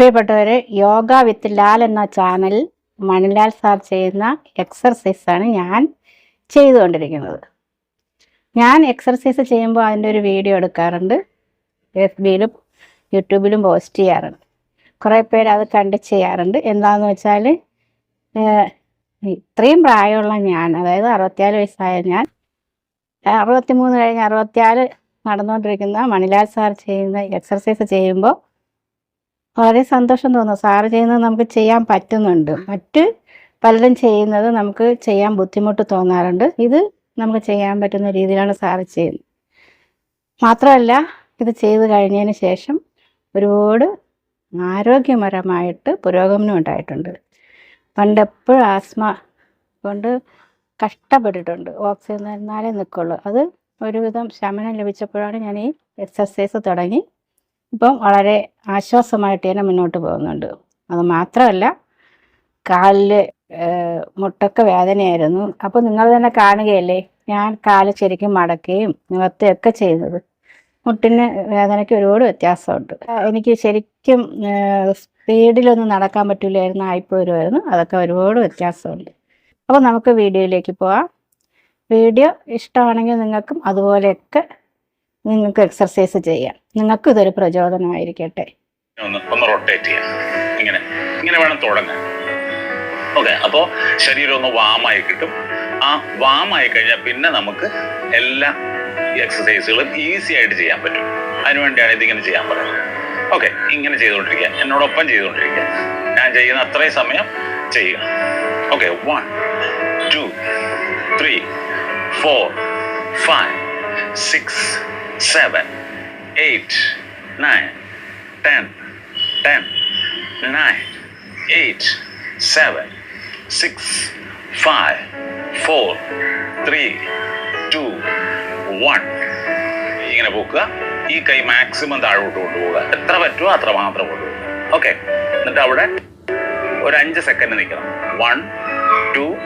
പ്രിയപ്പെട്ടവരെ യോഗ വിത്ത് ലാൽ എന്ന channel Manilal sir ചെയ്യുന്ന എക്സർസൈസാണ് ഞാൻ ചെയ്തുകൊണ്ടിരിക്കുന്നത്. ഞാൻ എക്സർസൈസ് ചെയ്യുമ്പോൾ അതിന്റെ ഒരു വീഡിയോ എടുക്കാറുണ്ട്. എഫ് ബിയിലും യൂട്യൂബിലും പോസ്റ്റ് ചെയ്യാറുണ്ട്. കുറേ പേര് അത് കണ്ട് ചെയ്യാറുണ്ട്. എന്താണെന്ന് വെച്ചാൽ ഇത്രയും പ്രായമുള്ള ഞാൻ അതായത് അറുപത്തിയാൽ വയസ്സായ ഞാൻ അറുപത്തിമൂന്ന് കഴിഞ്ഞ് അറുപത്തിയാൽ നടന്നുകൊണ്ടിരിക്കുന്ന മണിലാൽ സാർ ചെയ്യുന്ന എക്സർസൈസ് ചെയ്യുമ്പോൾ വളരെ സന്തോഷം തോന്നുന്നു സാറ് ചെയ്യുന്നത് നമുക്ക് ചെയ്യാൻ പറ്റുന്നുണ്ട്. മറ്റ് പലരും ചെയ്യുന്നത് നമുക്ക് ചെയ്യാൻ ബുദ്ധിമുട്ട് തോന്നാറുണ്ട്. ഇത് നമുക്ക് ചെയ്യാൻ പറ്റുന്ന രീതിയിലാണ് സാറ് ചെയ്യുന്നത്. മാത്രമല്ല ഇത് ചെയ്തു കഴിഞ്ഞതിന് ശേഷം ഒരുപാട് ആരോഗ്യപരമായിട്ട് പുരോഗമനം ഉണ്ടായിട്ടുണ്ട്. പണ്ട് എപ്പോഴും ആസ്മ കൊണ്ട് കഷ്ടപ്പെട്ടിട്ടുണ്ട്. ഓക്സിജൻ തന്നാലേ നിൽക്കുള്ളൂ. അത് ഒരുവിധം ശമനം ലഭിച്ചപ്പോഴാണ് ഞാൻ ഈ എക്സസൈസ് തുടങ്ങി. ഇപ്പം വളരെ ആശ്വാസമായിട്ട് തന്നെ മുന്നോട്ട് പോകുന്നുണ്ട്. അത് മാത്രമല്ല കാലിൽ മുട്ടൊക്കെ വേദനയായിരുന്നു. അപ്പോൾ നിങ്ങൾ തന്നെ കാണുകയല്ലേ ഞാൻ കാൽ ശരിക്കും മടക്കുകയും നിവർത്തുകയൊക്കെ ചെയ്യുന്നത് മുട്ടിന് വേദനയ്ക്ക് ഒരുപാട് വ്യത്യാസമുണ്ട്. എനിക്ക് ശരിക്കും സ്പീഡിലൊന്നും നടക്കാൻ പറ്റില്ലായിരുന്നു ആയിപ്പോരുമായിരുന്നു. അതൊക്കെ ഒരുപാട് വ്യത്യാസമുണ്ട്. അപ്പോൾ നമുക്ക് വീഡിയോയിലേക്ക് പോവാം. വീഡിയോ ഇഷ്ടമാണെങ്കിൽ നിങ്ങൾക്കും അതുപോലെയൊക്കെ നിങ്ങൾക്ക് എക്സർസൈസ് ചെയ്യാം. നിങ്ങൾക്കും ഇതൊരു പ്രചോദനമായിരിക്കട്ടെ. ഒന്ന് റൊട്ടേറ്റ് ഇങ്ങനെ ഇങ്ങനെ വേണം തുടങ്ങാൻ. ഓക്കെ അപ്പോൾ ശരീരം ഒന്ന് വാമായി കിട്ടും. ആ വാമായി കഴിഞ്ഞാൽ പിന്നെ നമുക്ക് എല്ലാ എക്സസൈസുകളും ഈസി ആയിട്ട് ചെയ്യാൻ പറ്റും. അതിനുവേണ്ടിയാണ് ഇതിങ്ങനെ ചെയ്യാൻ പറയുന്നത്. ഓക്കെ ഇങ്ങനെ ചെയ്തുകൊണ്ടിരിക്കുക. എന്നോടൊപ്പം ചെയ്തുകൊണ്ടിരിക്കുക. ഞാൻ ചെയ്യുന്ന അത്രയും സമയം ചെയ്യുക. Okay one two three four five six seven eight nine ten ten nine eight seven six five four three two one ഇങ്ങനെ പോക്കുക. ഈ കൈ മാക്സിമം താഴോട്ട് കൊണ്ടുപോകുക എത്ര പറ്റുമോ അത്ര മാത്രം കൊണ്ടുപോകുക ഓക്കെ എന്നിട്ട് അവിടെ ഒരു അഞ്ച് സെക്കൻഡ് നിൽക്കണം. One two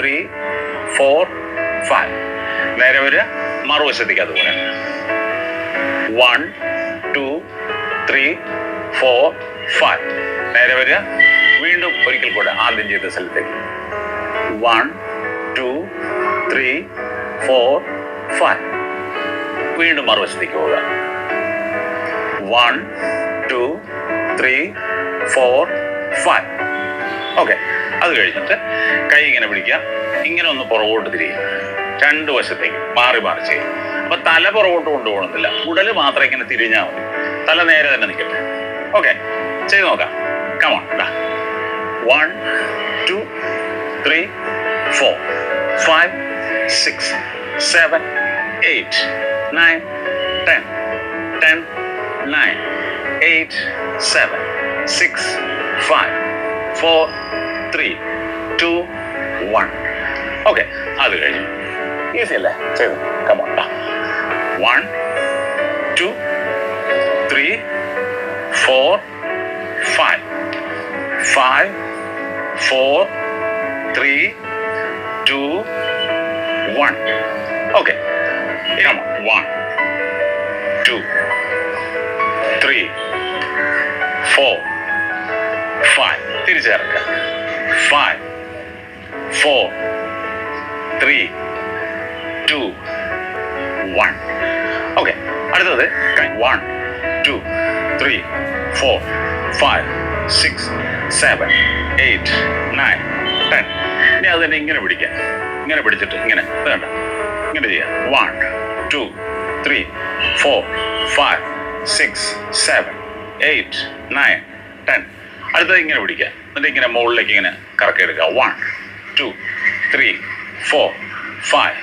three four five നേരെ വരിക. മറുവശത്തേക്ക് അതുപോലെ. One two three four five നേരെ വരിക. വീണ്ടും ഒരിക്കൽ കൂടെ ആദ്യം ചെയ്ത സ്ഥലത്തേക്ക്. One two three four five വീണ്ടും മറുവശത്തേക്ക് പോവുക. One two three four five okay അത് കഴിഞ്ഞിട്ട് കൈ ഇങ്ങനെ പിടിക്കുക. ഇങ്ങനെ ഒന്ന് പുറകോട്ട് തിരിയുക. രണ്ട് വശത്തേക്ക് മാറി മാറി ചെയ്യും അപ്പൊ തല പുറകോട്ട് കൊണ്ടുപോകണമെന്നില്ല ഉടൽ മാത്രം ഇങ്ങനെ തിരിഞ്ഞാൽ മതി. തല നേരെ തന്നെ നിൽക്കട്ടെ ഓക്കെ ചെയ്ത് നോക്കാം. Come on one two three four five six seven eight nine ten ten nine eight seven six five four three two one okay അത് കഴിഞ്ഞു. ഈസി അല്ലേ? ചെയ്തു. Come on one two three four five five four three two one okay one two three four five തിരിച്ചിറക്കുക five four three two one okay അടുത്തത്. One two three four five six seven eight nine ten ഇനി അത് തന്നെ ഇങ്ങനെ പിടിക്കാം. ഇങ്ങനെ പിടിച്ചിട്ട് ഇങ്ങനെ. വേണ്ട ഇങ്ങനെ ചെയ്യാം. One two three four five six seven eight nine ten അടുത്തത് ഇങ്ങനെ പിടിക്കുക എന്നിട്ട് ഇങ്ങനെ മുകളിലേക്ക് ഇങ്ങനെ കറക്കിയെടുക്കുക one two three four five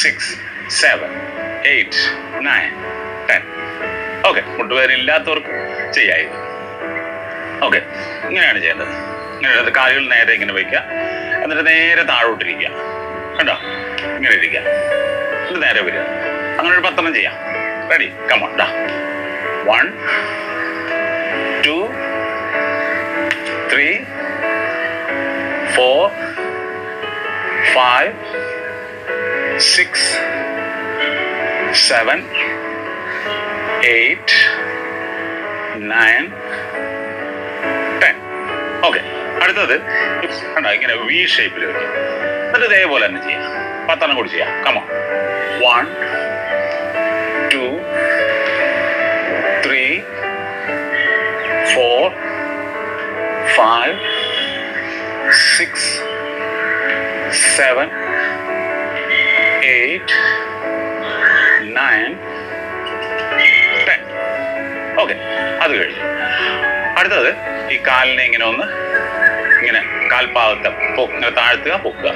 six seven eight nine ten okay മുട്ടുവേദനയില്ലാത്തവർക്ക് ചെയ്യായി ഓക്കെ ഇങ്ങനെയാണ് ചെയ്യേണ്ടത്. ഇങ്ങനെ കാലുകൾ നേരെ ഇങ്ങനെ വയ്ക്കുക. എന്നിട്ട് നേരെ താഴോട്ടിരിക്കുക. കണ്ടോ? ഇങ്ങനെ ഇരിക്കുക. എന്നിട്ട് നേരെ വരിക. അങ്ങനെ ഒരു പത്തെണ്ണം ചെയ്യാം. റെഡി കമോൺ ഡാ one two three four five six seven eight nine okay അടുത്തത് കണ്ടോ ഇങ്ങനെ വി ഷേപ്പിൽ വെക്കും. എന്നിട്ട് ഇതേപോലെ തന്നെ ചെയ്യാം. പത്തെണ്ണം കൂടി ചെയ്യാം. Come on one two three four five six seven eight nine okay അത് കഴിഞ്ഞു. അടുത്തത് ഈ കാലിനെ ഇങ്ങനെ ഒന്ന് ഇങ്ങനെ കാൽപാദത്തെ ഇങ്ങനെ താഴ്ത്തുക പൊക്കുക.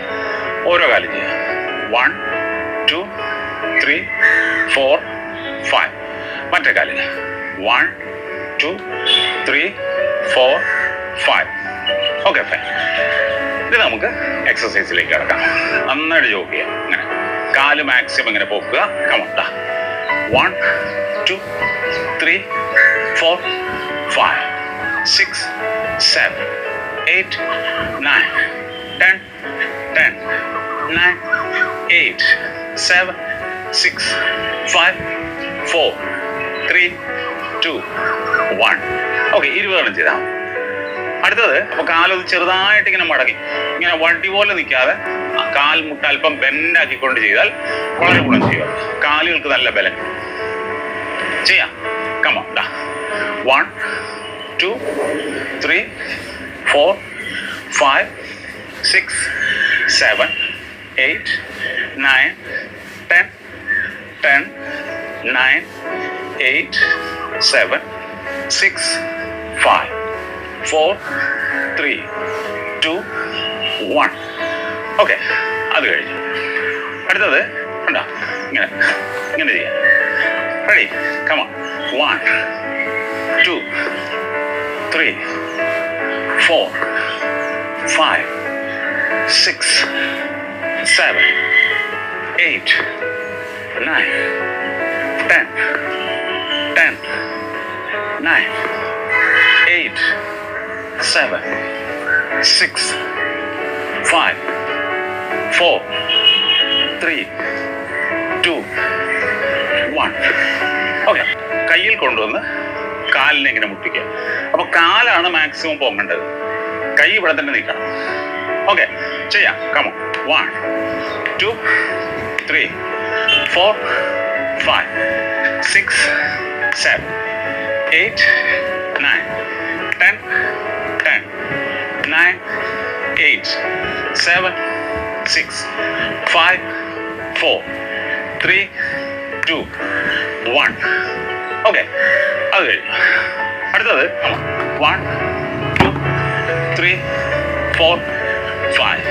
ഓരോ കാലും ചെയ്യുക. One two three four five മറ്റേ കാലിന് one two three four five okay fine ഇത് നമുക്ക് എക്സസൈസിലേക്ക് കിടക്കാം. നന്നായിട്ട് ജോഗ് ചെയ്യാം കാൽ മാക്സിമം ഇങ്ങനെ പോക്കുക. കമണ്ട one two three four five six seven eight nine ten ten nine eight seven six five four three two one okay ഇരുപതെണ്ണം ചെയ്താൽ അടുത്തത് അപ്പോൾ കാലൊന്ന് ചെറുതായിട്ട് ഇങ്ങനെ മടങ്ങി. ഇങ്ങനെ വണ്ടി പോലെ നിൽക്കാതെ കാൽ മുട്ട അല്പം ബെൻഡാക്കിക്കൊണ്ട് ചെയ്താൽ വളരെ ഗുണം ചെയ്യുക. കാലുകൾക്ക് നല്ല ബലം. ചെയ്യാം. Come on one two three four five six seven eight nine ten ten nine eight seven six five four three two one okay അത് കഴിഞ്ഞു അടുത്തത് കണ്ടോ ഇങ്ങനെ ഇങ്ങനെ ചെയ്യാം ready come on one two three four five six seven eight nine ten ten nine eight, seven, six, five, four, three two one okay കയ്യിൽ കൊണ്ടുവന്ന് കാലിനെ ഇങ്ങനെ മുട്ടിക്കുക. അപ്പൊ കാലാണ് മാക്സിമം പൊങ്ങേണ്ടത് കൈ ഇവിടെ തന്നെ നിൽക്കണം ഓക്കെ ചെയ്യാം. Come on one two three four five six seven eight nine ten ten nine eight seven, six, five, four, three, two, one. Okay അത് കഴിഞ്ഞു അടുത്തത് one two three four five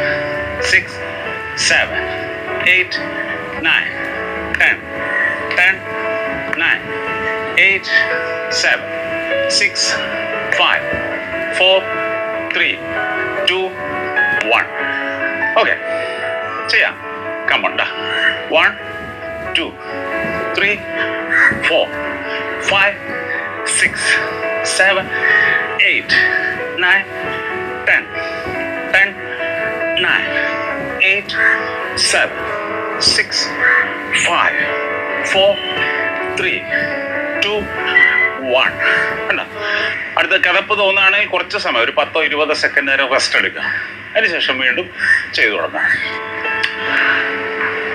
six seven eight nine ten ten nine eight, seven, six, five, four, three, two, one. Okay. ചെയ്യാം. കമ്പണ്ട one two three four five six seven eight nine ten ten nine eight seven six five four three two one അല്ല അടുത്ത കിതപ്പ് തോന്നുകയാണെങ്കിൽ കുറച്ച് സമയം ഒരു പത്തോ ഇരുപതോ second നേരം റെസ്റ്റ് എടുക്കുക. അതിനുശേഷം വീണ്ടും ചെയ്തു തുടങ്ങാം.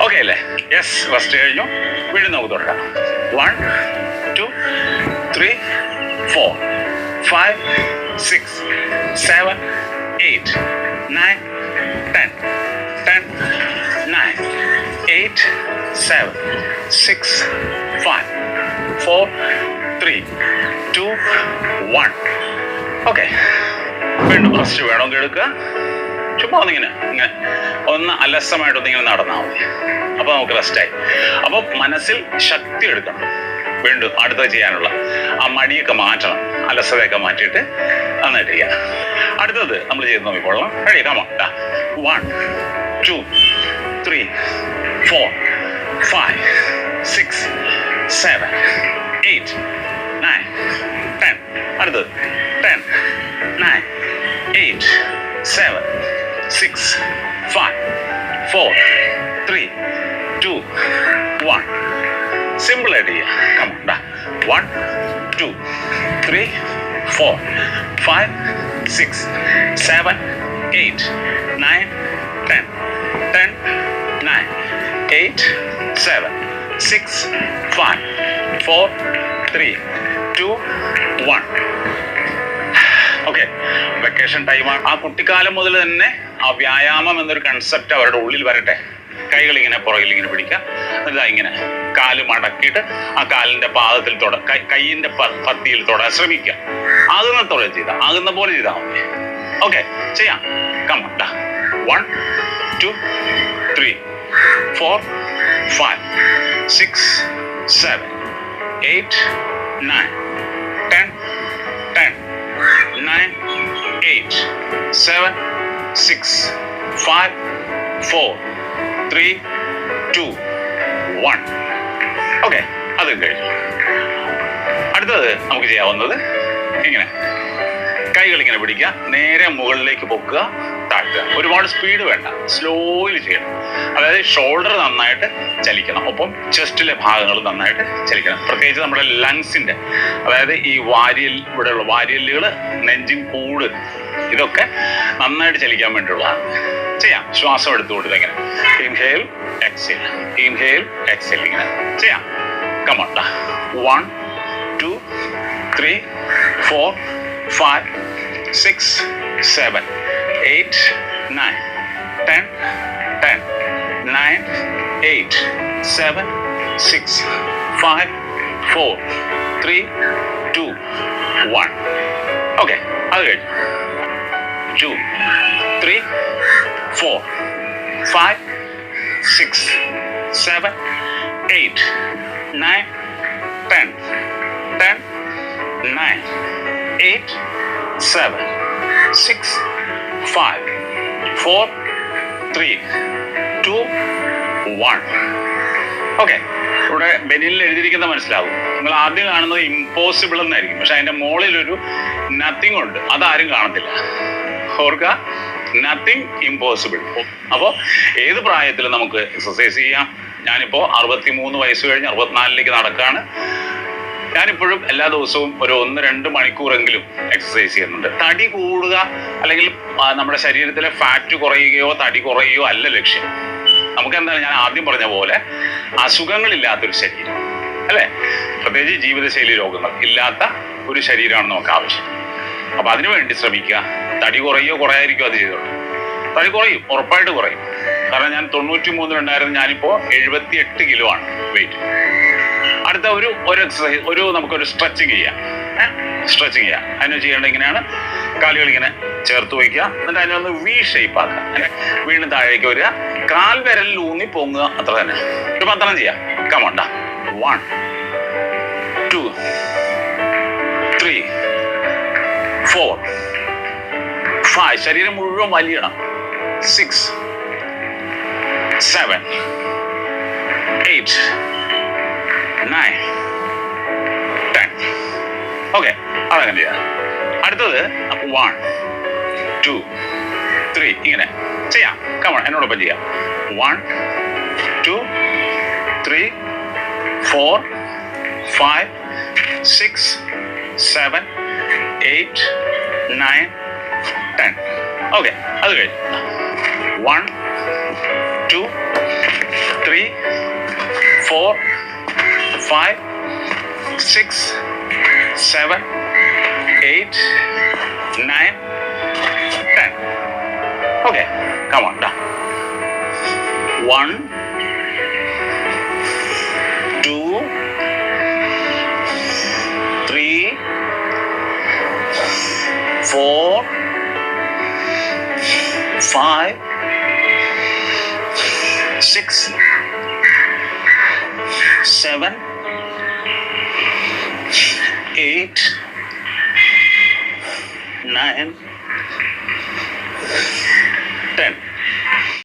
ഓക്കെ അല്ലേ? യെസ് റെസ്റ്റ് കഴിഞ്ഞു. വീണ്ടും നമുക്ക് തുടരാം one two three four five six seven eight nine ten ten nine eight seven six five four three two one okay വീണ്ടും റെസ്റ്റ് വേണമെങ്കിൽ എടുക്കുക. ചുമ്മാ ഒന്നിങ്ങനെ ഇങ്ങനെ ഒന്ന് അലസമായിട്ടൊന്ന് ഇങ്ങനെ നടന്നാൽ മതി. അപ്പോൾ നമുക്ക് റെസ്റ്റായി അപ്പോൾ മനസ്സിൽ ശക്തി എടുക്കണം. വീണ്ടും അടുത്തത് ചെയ്യാനുള്ള ആ മടിയൊക്കെ മാറ്റണം. അലസതയൊക്കെ മാറ്റിയിട്ട് നന്നായിട്ട് ചെയ്യാം. അടുത്തത് നമ്മൾ ചെയ്ത് നോക്കിക്കോളാം ready come on one two three four five six seven eight nine ten അടുത്തത്. Ten nine eight seven six five four three two one simple ആയിട്ട് ചെയ്യാം കമോണ്ട one two three four five six seven eight nine ten ten nine eight seven six five four three two one okay vacation ടൈമാണ് ആ കുട്ടിക്കാലം മുതൽ തന്നെ ആ വ്യായാമം എന്നൊരു കൺസെപ്റ്റ് അവരുടെ ഉള്ളിൽ വരട്ടെ. കൈകൾ ഇങ്ങനെ പുറകിൽ ഇങ്ങനെ പിടിക്കുക. എന്നിട്ട് ഇങ്ങനെ കാൽ മടക്കിയിട്ട് ആ കാലിന്റെ പാദത്തിൽ തൊട കൈയിന്റെ പത്തിയിൽ തൊടാൻ ശ്രമിക്കുക. ആകുന്ന തൊഴിൽ ചെയ്താൽ ആകുന്ന പോലെ ചെയ്താൽ മതി. ഓക്കെ ചെയ്യാം. കമ്മട്ട one two three four five six seven eight nine ten ten nine eight seven, six, five four three two one. Okay അത് കഴിഞ്ഞു. അടുത്തത് നമുക്ക് ചെയ്യാവുന്നത് ഇങ്ങനെ. കൈകൾ ഇങ്ങനെ പിടിക്കുക നേരെ മുകളിലേക്ക് പൊക്കുക താഴ്ത്തുക. ഒരുപാട് സ്പീഡ് വേണ്ട സ്ലോയിൽ ചെയ്യണം. അതായത് ഷോൾഡർ നന്നായിട്ട് ചലിക്കണം. ഒപ്പം ചെസ്റ്റിലെ ഭാഗങ്ങൾ നന്നായിട്ട് ചലിക്കണം. പ്രത്യേകിച്ച് നമ്മുടെ ലങ്സിന്റെ അതായത് ഈ വാരിയൽ ഇവിടെയുള്ള വാരിയലുകൾ നെഞ്ചിൻ കൂട് ഇതൊക്കെ നന്നായിട്ട് ചലിക്കാൻ വേണ്ടിയുള്ളതാണ് ചെയ്യാം. ശ്വാസം എടുത്തുകൊണ്ട് ഇങ്ങനെ. ഇൻഹേൽ എക്സേൽ ഇൻഹേൽ എക്സേൽ ഇങ്ങനെ. ചെയ്യാം. Kamorta one two. Three four five six seven eight nine ten ten nine eight seven six five four three two one okay അത് കഴിഞ്ഞു. Two three, four, five, six, seven, eight, nine, ten, ten, nine, eight, seven, six, five, four, three, two, one. Okay ഇവിടെ ബെനിലിൽ എഴുതിയിരിക്കുന്ന മനസ്സിലാവും. നിങ്ങൾ ആദ്യം കാണുന്നത് impossible എന്നായിരിക്കും. പക്ഷെ അതിന്റെ മുകളിലൊരു നത്തിങ് ഉണ്ട്. അതാരും കാണത്തില്ല. ഓർക്കുക നത്തിങ് ഇമ്പോസിബിൾ അപ്പോൾ ഏത് പ്രായത്തിൽ നമുക്ക് എക്സസൈസ് ചെയ്യാം. ഞാനിപ്പോൾ അറുപത്തി മൂന്ന് വയസ്സ് കഴിഞ്ഞ് അറുപത്തിനാലിലേക്ക് നടക്കുകയാണ് ഞാനിപ്പോഴും എല്ലാ ദിവസവും ഒരു ഒന്ന് രണ്ട് മണിക്കൂറെങ്കിലും എക്സസൈസ് ചെയ്യുന്നുണ്ട്. തടി കൂടുക അല്ലെങ്കിൽ നമ്മുടെ ശരീരത്തിലെ ഫാറ്റ് കുറയുകയോ തടി കുറയുകയോ അല്ല ലക്ഷ്യം. നമുക്ക് എന്താണ് ഞാൻ ആദ്യം പറഞ്ഞ പോലെ അസുഖങ്ങളില്ലാത്തൊരു ശരീരം. അല്ലേ? പ്രത്യേകിച്ച് ജീവിതശൈലി രോഗങ്ങൾ ഇല്ലാത്ത ഒരു ശരീരമാണ് നമുക്ക് ആവശ്യം അപ്പൊ അതിനു വേണ്ടി ശ്രമിക്കുക. തടി കുറയോ കുറയായിരിക്കും അത് ചെയ്തോ തടി കുറയും ഉറപ്പായിട്ട് കുറയും. കാരണം ഞാൻ തൊണ്ണൂറ്റി മൂന്നിലുണ്ടായിരുന്നു ഞാനിപ്പോ എഴുപത്തി എട്ട് കിലോ ആണ് വെയിറ്റ് അടുത്ത ഒരു ഒരു എക്സസൈസ് ഒരു നമുക്കൊരു സ്ട്രെച്ചിങ് ചെയ്യാം. സ്ട്രെച്ചിങ് ചെയ്യാം. അതിന് ചെയ്യേണ്ടത് ഇങ്ങനെയാണ് കാലുകൾ ഇങ്ങനെ ചേർത്ത് വയ്ക്കുക. എന്നിട്ട് അതിനെ ഒന്ന് വി ഷേപ്പ് ആക്കുക. വീണ്ടും താഴേക്ക് വരിക. കാൽ വിരലിൽ ഊന്നി പൊങ്ങുക. അത്ര തന്നെ. ഒരു പത്രം ചെയ്യാം. കമണ്ട വൺ ടു ഫോർ ഫൈവ് ശരീരം മുഴുവൻ വലിയണം. Six seven eight nine ten okay അതങ്ങനെ ചെയ്യാം? അടുത്തത് വൺ ടു ത്രീ ഇങ്ങനെ. ചെയ്യാം. കമൺ എന്നോടൊപ്പം ചെയ്യാം. One two three four five six seven eight nine ten okay അത് കഴിഞ്ഞു. One two three four five six seven eight nine ten okay come on ഡാ one five six seven, eight, nine, ten.